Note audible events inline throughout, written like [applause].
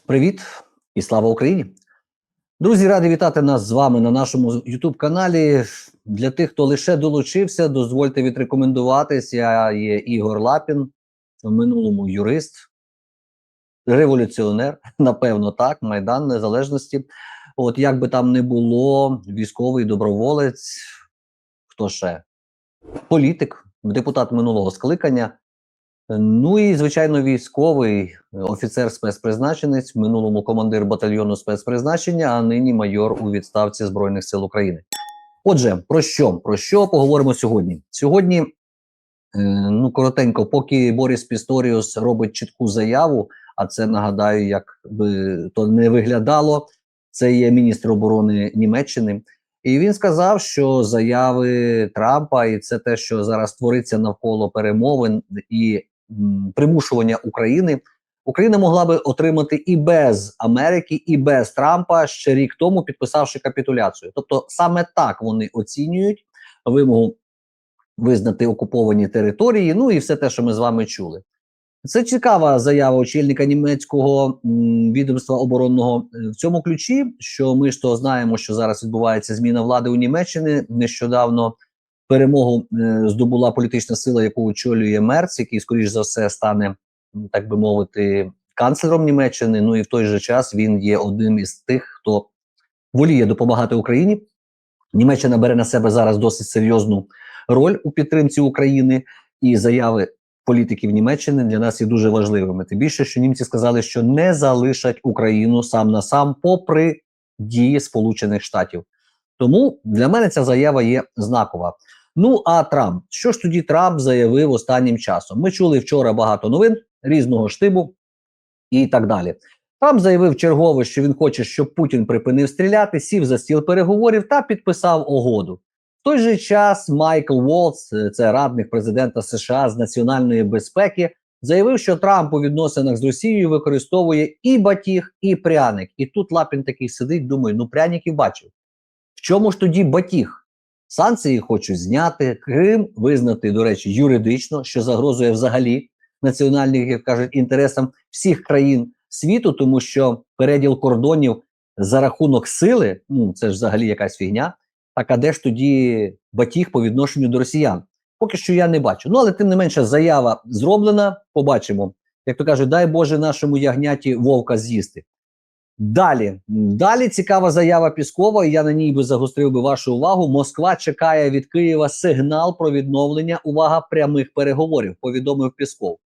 Привіт і слава Україні! Друзі, раді вітати нас з вами на нашому youtube каналі. Для тих, хто лише долучився, дозвольте відрекомендуватись. Я є Ігор Лапін, в минулому юрист, революціонер, [laughs] напевно, так, Майдан Незалежності. От як би там не було, військовий доброволець, хто ще? Політик, депутат минулого скликання. Ну і звичайно, військовий е, офіцер спецпризначенець, минулому командир батальйону спецпризначення, а нині майор у відставці Збройних сил України. Отже, про що? Про що поговоримо сьогодні? Сьогодні, е, ну коротенько, поки Борис Пісторіус робить чітку заяву, а це нагадаю, як би то не виглядало. Це є міністр оборони Німеччини. І він сказав, що заяви Трампа і це те, що зараз твориться навколо перемовин і примушування України, Україна могла би отримати і без Америки, і без Трампа ще рік тому, підписавши капітуляцію. Тобто, саме так вони оцінюють вимогу визнати окуповані території. Ну і все те, що ми з вами чули. Це цікава заява очільника німецького відомства оборонного е, в цьому ключі. Що ми ж то знаємо, що зараз відбувається зміна влади у Німеччині. Нещодавно перемогу е, здобула політична сила, яку очолює Мерц, який, скоріш за все, стане так би мовити, канцлером Німеччини. Ну і в той же час він є одним із тих, хто воліє допомагати Україні. Німеччина бере на себе зараз досить серйозну роль у підтримці України і заяви політиків Німеччини для нас є дуже важливими. Тим більше, що німці сказали, що не залишать Україну сам на сам, попри дії Сполучених Штатів. Тому для мене ця заява є знакова. Ну а Трамп, що ж тоді Трамп заявив останнім часом? Ми чули вчора багато новин різного штибу і так далі. Трамп заявив чергове, що він хоче, щоб Путін припинив стріляти, сів за стіл переговорів та підписав угоду. В той же час Майкл Волц, е, це радник президента США з національної безпеки, заявив, що Трамп у відносинах з Росією використовує і батіг, і пряник. І тут Лапін такий сидить, думає, ну пряників бачив. Чому ж тоді батіг? Санкції хочуть зняти, Крим визнати, до речі, юридично, що загрозує взагалі національним, як кажуть, інтересам всіх країн світу, тому що переділ кордонів за рахунок сили, ну це ж взагалі якась фігня. Так, а де ж тоді батіг по відношенню до росіян? Поки що я не бачу. Ну, але тим не менше, заява зроблена. Побачимо. Як то кажуть, дай Боже нашому ягняті вовка з'їсти. Далі, далі цікава заява Піскова, я на ній би загострив би вашу увагу. Москва чекає від Києва сигнал про відновлення увага прямих переговорів. Повідомив Пісков.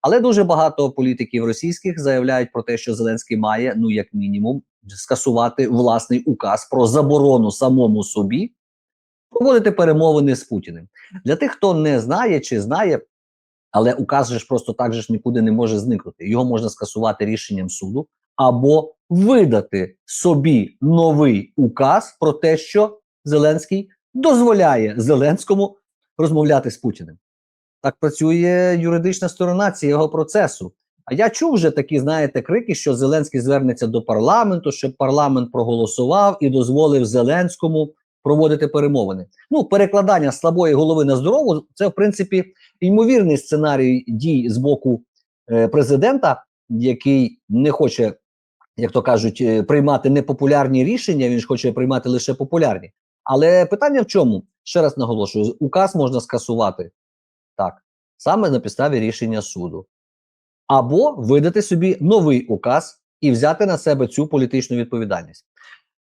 Але дуже багато політиків російських заявляють про те, що Зеленський має, ну як мінімум, скасувати власний указ про заборону самому собі проводити перемовини з Путіним. Для тих, хто не знає чи знає, але указ же ж просто так же ж нікуди не може зникнути. Його можна скасувати рішенням суду або видати собі новий указ про те, що Зеленський дозволяє Зеленському розмовляти з Путіним. Так працює юридична сторона цього процесу. А я чув вже такі, знаєте, крики, що Зеленський звернеться до парламенту, щоб парламент проголосував і дозволив Зеленському проводити перемовини. Ну, перекладання слабої голови на здорову це в принципі ймовірний сценарій дій з боку е, президента, який не хоче, як то кажуть, е, приймати непопулярні рішення. Він ж хоче приймати лише популярні. Але питання в чому? Ще раз наголошую: указ можна скасувати так, саме на підставі рішення суду або видати собі новий указ і взяти на себе цю політичну відповідальність.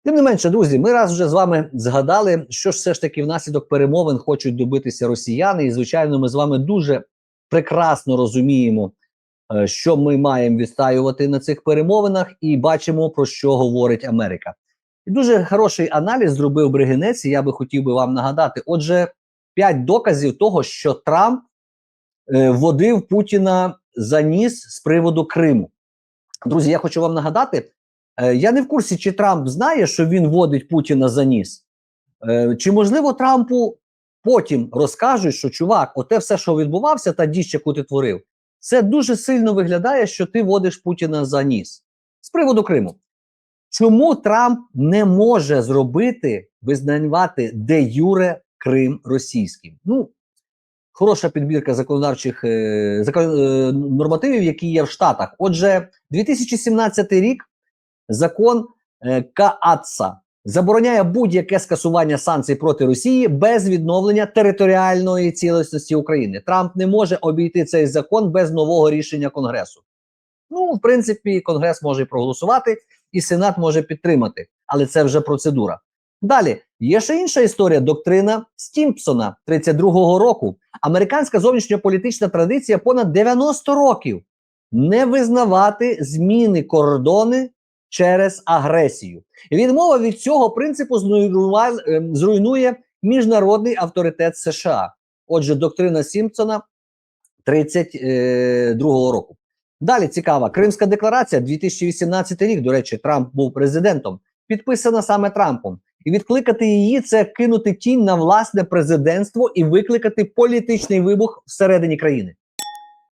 Тим не менше, друзі, ми раз вже з вами згадали, що ж все ж таки внаслідок перемовин хочуть добитися росіяни, і звичайно, ми з вами дуже прекрасно розуміємо, що ми маємо відстаювати на цих перемовинах, і бачимо про що говорить Америка. І дуже хороший аналіз зробив Бригинець. і Я би хотів би вам нагадати. Отже, п'ять доказів того, що Трамп е, водив Путіна за ніс з приводу Криму. Друзі, я хочу вам нагадати. е, Я не в курсі, чи Трамп знає, що він водить Путіна за ніс. Е, Чи можливо Трампу потім розкажуть, що чувак, оте все, що відбувався, та діч, яку ти творив, це дуже сильно виглядає, що ти водиш Путіна за ніс. З приводу Криму. Чому Трамп не може зробити визнавати де Юре Крим російським? Ну, хороша підбірка законодавчих е, закон, е, нормативів, які є в Штатах. Отже, 2017 рік закон е, КААЦА забороняє будь-яке скасування санкцій проти Росії без відновлення територіальної цілісності України. Трамп не може обійти цей закон без нового рішення Конгресу. Ну, в принципі, Конгрес може проголосувати, і Сенат може підтримати, але це вже процедура. Далі є ще інша історія доктрина Стімпсона 32-го року. Американська зовнішньополітична традиція понад 90 років не визнавати зміни кордони через агресію. Відмова від цього принципу ем, зруйнує міжнародний авторитет США. Отже, доктрина Сімпсона 32-го року. Далі цікава Кримська декларація 2018 рік. До речі, Трамп був президентом, підписана саме Трампом. І відкликати її це кинути тінь на власне президентство і викликати політичний вибух всередині країни.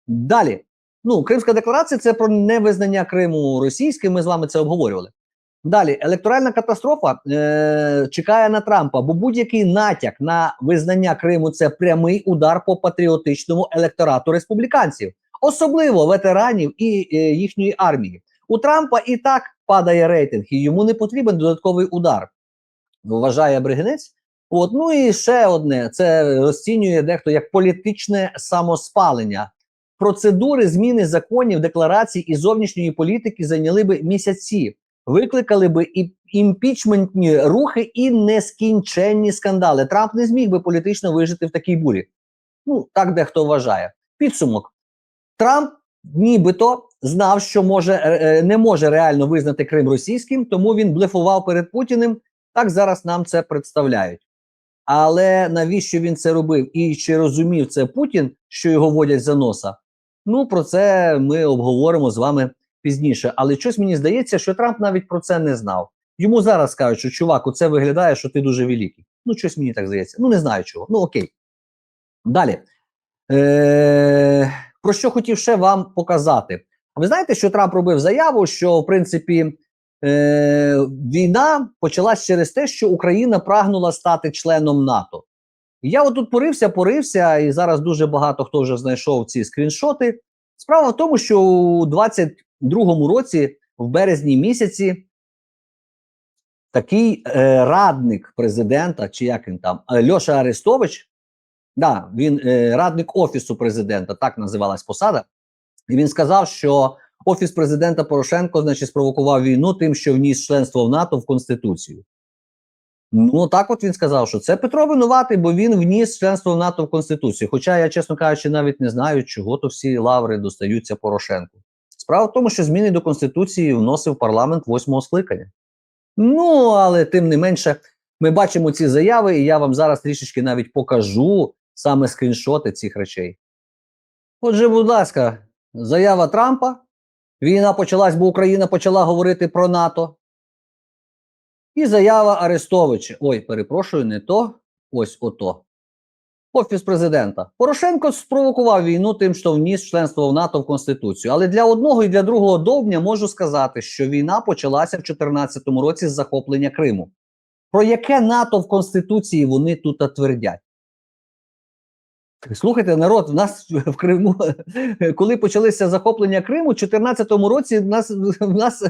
Далі, ну, Кримська декларація це про невизнання Криму російським. Ми з вами це обговорювали. Далі, електоральна катастрофа е- чекає на Трампа, бо будь-який натяк на визнання Криму це прямий удар по патріотичному електорату республіканців, особливо ветеранів і е, їхньої армії. У Трампа і так падає рейтинг, і йому не потрібен додатковий удар. Вважає Бригинець. От, ну і ще одне: це розцінює дехто як політичне самоспалення. Процедури зміни законів, декларацій і зовнішньої політики зайняли би місяці, викликали би і імпічментні рухи і нескінченні скандали. Трамп не зміг би політично вижити в такій бурі. Ну так дехто вважає. Підсумок: Трамп нібито знав, що може е, е, не може реально визнати Крим російським, тому він блефував перед Путіним. Так зараз нам це представляють. Але навіщо він це робив і чи розумів це Путін, що його водять за носа? Ну про це ми обговоримо з вами пізніше. Але щось мені здається, що Трамп навіть про це не знав. Йому зараз кажуть, що чувак, це виглядає, що ти дуже великий. Ну, щось мені так здається. Ну, не знаю чого. Ну окей. Далі. Е- Про що хотів ще вам показати? Ви знаєте, що Трамп робив заяву, що в принципі е, війна почалась через те, що Україна прагнула стати членом НАТО. Я отут порився, порився, і зараз дуже багато хто вже знайшов ці скріншоти. Справа в тому, що у 22-му році, в березні місяці, такий е, радник президента, чи як він там, е, Льоша Арестович, да, він е, радник офісу президента, так називалась посада. І він сказав, що офіс президента Порошенко, значить, спровокував війну тим, що вніс членство в НАТО в Конституцію. Ну так от він сказав, що це Петро винуватий, бо він вніс членство в НАТО в Конституцію. Хоча я, чесно кажучи, навіть не знаю, чого то всі лаври достаються Порошенку. Справа в тому, що зміни до Конституції вносив парламент восьмого скликання. Ну, але тим не менше, ми бачимо ці заяви, і я вам зараз трішечки навіть покажу саме скріншоти цих речей. Отже, будь ласка, заява Трампа. Війна почалась, бо Україна почала говорити про НАТО. І заява Арестовича. Ой, перепрошую, не то. Ось ото. Офіс президента. Порошенко спровокував війну тим, що вніс членство в НАТО в Конституцію. Але для одного і для другого довбня можу сказати, що війна почалася в 2014 році з захоплення Криму. Про яке НАТО в Конституції вони тут твердять? Слухайте, народ, в нас в Криму, [laughs] коли почалися захоплення Криму, у 2014 році в нас, в нас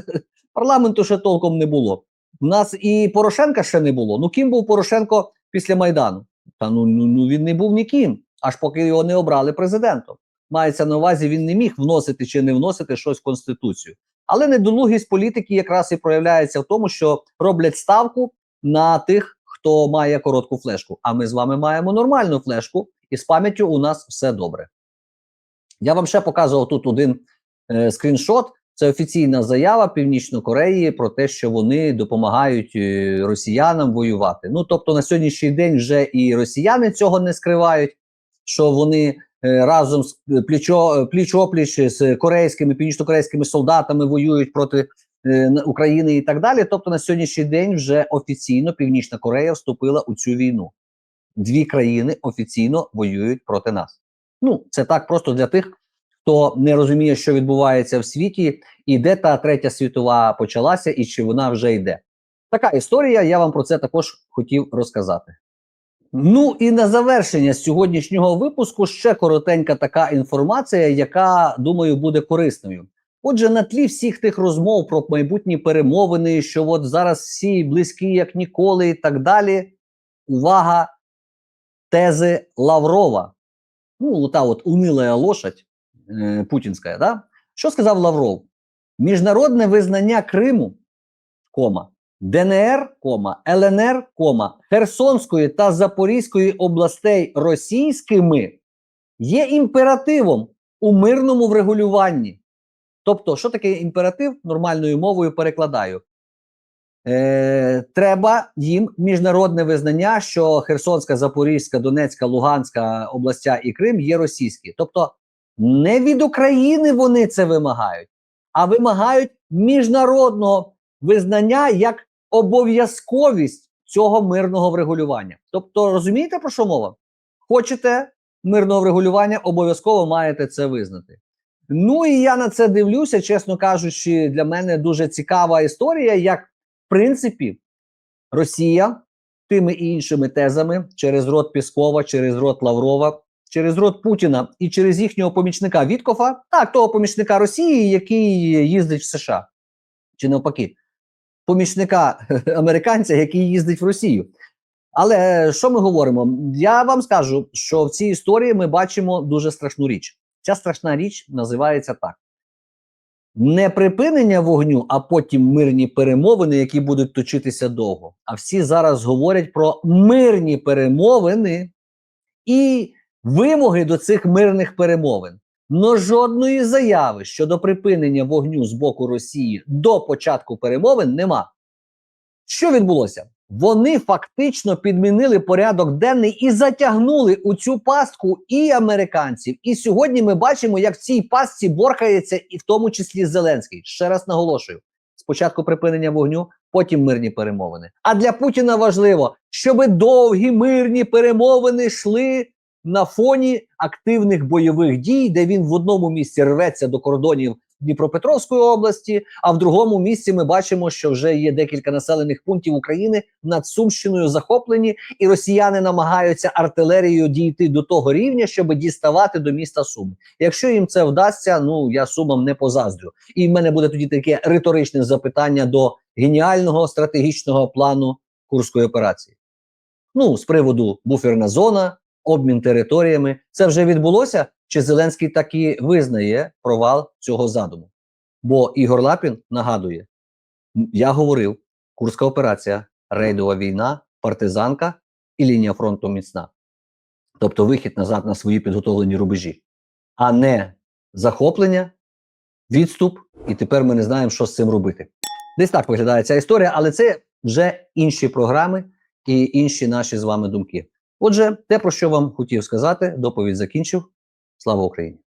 парламенту ще толком не було. У нас і Порошенка ще не було. Ну ким був Порошенко після Майдану? Та ну, ну, ну він не був ніким, аж поки його не обрали президентом. Мається на увазі, він не міг вносити чи не вносити щось в Конституцію. Але недолугість політики якраз і проявляється в тому, що роблять ставку на тих, хто має коротку флешку. А ми з вами маємо нормальну флешку, і з пам'яттю у нас все добре. Я вам ще показував тут один е, скріншот. Це офіційна заява Північної Кореї про те, що вони допомагають е, росіянам воювати. Ну тобто на сьогоднішній день вже і росіяни цього не скривають, що вони е, разом з плічо пліч опліч з корейськими північно-корейськими солдатами воюють проти е, України і так далі. Тобто на сьогоднішній день вже офіційно Північна Корея вступила у цю війну. Дві країни офіційно воюють проти нас. Ну це так просто для тих хто не розуміє, що відбувається в світі, і де та третя світова почалася, і чи вона вже йде. Така історія. Я вам про це також хотів розказати. Ну і на завершення сьогоднішнього випуску ще коротенька така інформація, яка думаю буде корисною. Отже, на тлі всіх тих розмов про майбутні перемовини, що от зараз всі близькі як ніколи, і так далі. Увага, тези Лаврова. Ну, та от унилая лошадь е, путінська, да? Що сказав Лавров? Міжнародне визнання Криму, кома, ДНР, кома, ЛНР, кома, Херсонської та Запорізької областей російськими є імперативом у мирному врегулюванні. Тобто, що таке імператив? Нормальною мовою перекладаю. Е, треба їм міжнародне визнання, що Херсонська, Запорізька, Донецька, Луганська областя і Крим є російські. Тобто не від України вони це вимагають, а вимагають міжнародного визнання як обов'язковість цього мирного врегулювання. Тобто, розумієте про що мова? Хочете мирного врегулювання, обов'язково маєте це визнати. Ну і я на це дивлюся, чесно кажучи, для мене дуже цікава історія, як в принципі Росія тими і іншими тезами через рот Піскова, через рот Лаврова, через рот Путіна і через їхнього помічника Віткофа, так, того помічника Росії, який їздить в США, чи навпаки, помічника [laughs] американця, який їздить в Росію. Але що ми говоримо? Я вам скажу, що в цій історії ми бачимо дуже страшну річ. Ця страшна річ називається так: не припинення вогню, а потім мирні перемовини, які будуть точитися довго. А всі зараз говорять про мирні перемовини і вимоги до цих мирних перемовин. Но жодної заяви щодо припинення вогню з боку Росії до початку перемовин нема. Що відбулося? Вони фактично підмінили порядок денний і затягнули у цю пастку і американців. І сьогодні ми бачимо, як в цій пастці борхається, і в тому числі Зеленський. Ще раз наголошую: спочатку припинення вогню, потім мирні перемовини. А для Путіна важливо, щоб довгі мирні перемовини йшли на фоні активних бойових дій, де він в одному місці рветься до кордонів Дніпропетровської області, а в другому місці ми бачимо, що вже є декілька населених пунктів України над Сумщиною захоплені, і росіяни намагаються артилерією дійти до того рівня, щоб діставати до міста Суми. Якщо їм це вдасться, ну я сумам не позаздрю. І в мене буде тоді таке риторичне запитання до геніального стратегічного плану Курської операції. Ну, з приводу буферна зона, обмін територіями, це вже відбулося. Чи Зеленський таки визнає провал цього задуму? Бо Ігор Лапін нагадує: я говорив, Курська операція, рейдова війна, партизанка і лінія фронту міцна. Тобто вихід назад на свої підготовлені рубежі, а не захоплення, відступ, і тепер ми не знаємо, що з цим робити. Десь так виглядає ця історія, але це вже інші програми і інші наші з вами думки. Отже, те, про що вам хотів сказати, доповідь закінчив. Слава Україні!